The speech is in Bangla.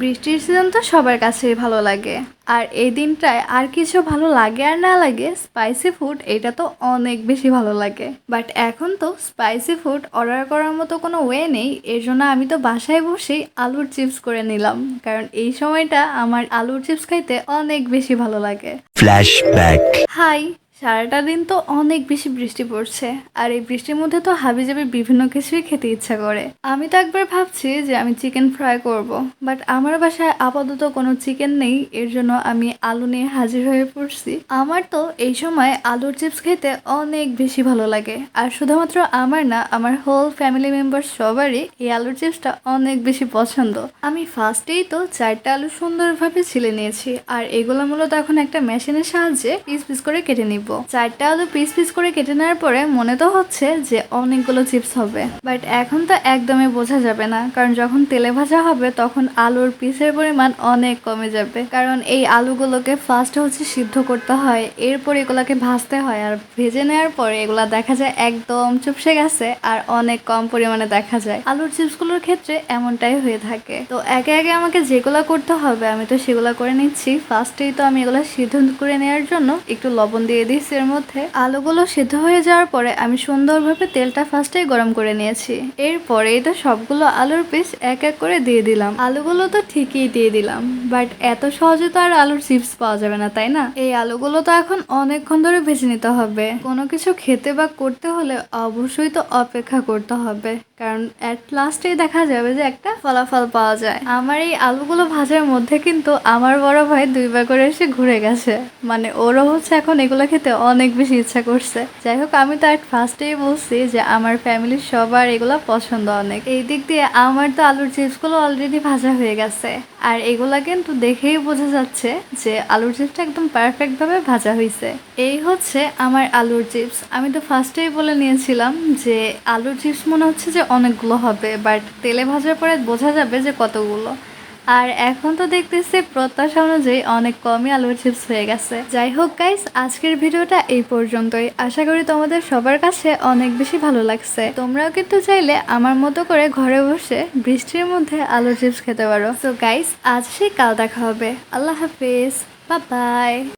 বৃষ্টির সিজন তো সবার কাছেই ভালো লাগে। আর এই দিনটায় আর কিছু ভালো লাগে আর না লাগে স্পাইসি ফুড এটা তো অনেক বেশি ভালো লাগে। বাট এখন তো স্পাইসি ফুড অর্ডার করার মতো কোনো ওয়ে নেই এর জন্য আমি তো বাসায় বসেই আলুর চিপস করে নিলাম। কারণ এই সময়টা আমার আলুর চিপস খাইতে অনেক বেশি ভালো লাগে। Flashback. হাই সারাটা দিন তো অনেক বেশি বৃষ্টি পড়ছে। আর এই বৃষ্টির মধ্যে তো হাবি যাবে বিভিন্ন কিছুই খেতে ইচ্ছা করে। আমি তো একবার ভাবছি যে আমি চিকেন ফ্রাই করব, বাট আমার বাসায় আপাতত কোনো চিকেন নেই, এর জন্য আমি আলু নিয়ে হাজির হয়ে পড়ছি। আমার তো এই সময় আলুর চিপস খেতে অনেক বেশি ভালো লাগে, আর শুধুমাত্র আমার না, আমার হোল ফ্যামিলি মেম্বার সবারই এই আলুর চিপসটা অনেক বেশি পছন্দ। আমি ফার্স্টেই তো চারটা আলু সুন্দরভাবে ছিলে নিয়েছি, আর এগুলো মূলত এখন একটা মেশিনের সাহায্যে পিস পিস করে কেটে নিব। চারটা আলু পিস পিস করে কেটে নেওয়ার পরে মনে তো হচ্ছে যে অনেকগুলো চিপস হবে। বাট এখন তো একদমই বোঝা যাবে না, কারণ যখন তেলে ভাজা হবে তখন আলুর পিসের পরিমাণ অনেক কমে যাবে। কারণ এই আলুগুলোকে ফার্স্ট হচ্ছে সিদ্ধ করতে হয়, এরপর এগুলাকে ভাজতে হয় আর ভেজে নেওয়ার পরে এগুলা দেখা যায় একদম চুপসে গেছে আর অনেক কম পরিমাণে দেখা যায়। আলুর চিপসগুলোর ক্ষেত্রে এমনটাই হয়ে থাকে। তো একে একে আমাকে যেগুলো করতে হবে আমি তো সেগুলো করে নিচ্ছি। ফার্স্টেই তো আমি এগুলো সিদ্ধ করে নেওয়ার জন্য একটু লবণ দিয়ে দিচ্ছি। এর মধ্যে আলুগুলো সিদ্ধ হয়ে যাওয়ার পরে আমি সুন্দরভাবে তেলটা ফার্স্টেই গরম করে নিয়েছি। এরপরেই তো সবগুলো আলুর পিস এক এক করে দিয়ে দিলাম। আলুগুলো তো ঠিকই দিয়ে দিলাম বাট এত সহজে তো আর আলুর চিপস পাওয়া যাবে না, তাই না? এই আলুগুলো তো এখন অনেকক্ষণ ধরে ভেজে নিতে হবে। কোনো কিছু খেতে বা করতে হলে অবশ্যই তো অপেক্ষা করতে হবে। কারণ অ্যাট লাস্টেই দেখা যাবে যে একটা ফলাফল পাওয়া যায়। আমার এই আলুগুলো ভাজার মধ্যে কিন্তু আমার বড় ভাই দুইবার করে এসে ঘুরে গেছে। মানে ওরও হচ্ছে এখন এগুলো খেতে অনেক বেশি ইচ্ছা করছে। যাই হোক, আমি তো অ্যাট ফার্স্টেই বলছি যে আমার ফ্যামিলির সবার এগুলো পছন্দ অনেক। এই দিক দিয়ে আমার তো আলুর চিপসগুলো অলরেডি ভাজা হয়ে গেছে। আর এগুলা কিন্তু দেখেই বোঝা যাচ্ছে যে আলুর চিপসটা একদম পারফেক্টভাবে ভাজা হয়েছে এই হচ্ছে আমার আলুর চিপস আমি তো ফার্স্টেই বলে নিয়েছিলাম যে আলুর চিপস মনে হচ্ছে যে অনেকগুলো হবে বাট তেলে ভাজার পরে বোঝা যাবে যে কতগুলো। আর এখন তো দেখতেছি প্রত্যাশা অনুযায়ী অনেক কমই আলুর চিপস হয়ে গেছে। যাই হোক গাইস আজকের ভিডিওটা এই পর্যন্তই। আশা করি তোমাদের সবার কাছে অনেক বেশি ভালো লাগছে। তোমরাও কিন্তু চাইলে আমার মতো করে ঘরে বসে বৃষ্টির মধ্যে আলুর চিপস খেতে পারো। তো গাইস আজ সে কাল দেখা হবে। আল্লাহ হাফিজ। বা বাই